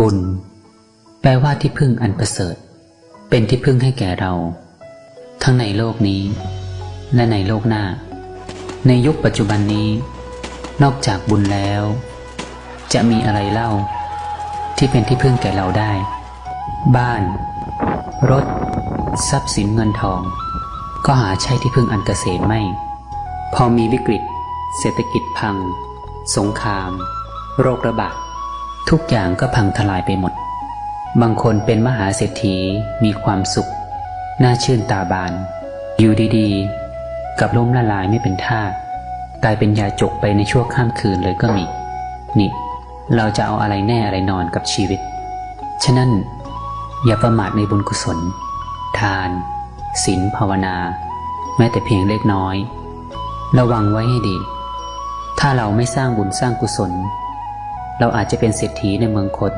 บุญ แปลว่าที่พึ่งอันประเสริฐ เป็นที่พึ่งให้แก่เรา ทั้งในโลกนี้ และในโลกหน้า ในยุคปัจจุบันนี้ นอกจากบุญแล้ว จะมีอะไรเล่า ที่เป็นที่พึ่งแก่เราได้ บ้าน รถ ทรัพย์สินเงินทอง ก็หาใช่ที่พึ่งอันเกษมไม่ พอมีวิกฤต เศรษฐกิจพัง สงคราม โรคระบาด ทุกอย่างก็พังทลายไปหมด บางคนเป็นมหาเศรษฐีมีความสุข น่าชื่นตาบาน อยู่ดีๆ กับล้มละลายไม่เป็นท่า กลายเป็นยาจกไปในชั่วข้ามคืนเลยก็มี นี่ เราจะเอาอะไรแน่อะไรนอนกับชีวิต ฉะนั้น อย่าประมาทในบุญกุศล ทานศีลภาวนา แม้แต่เพียงเล็กน้อย ระวังไว้ให้ดี ถ้าเราไม่สร้างบุญสร้างกุศล เราอาจจะเป็นเศรษฐีในเมืองคน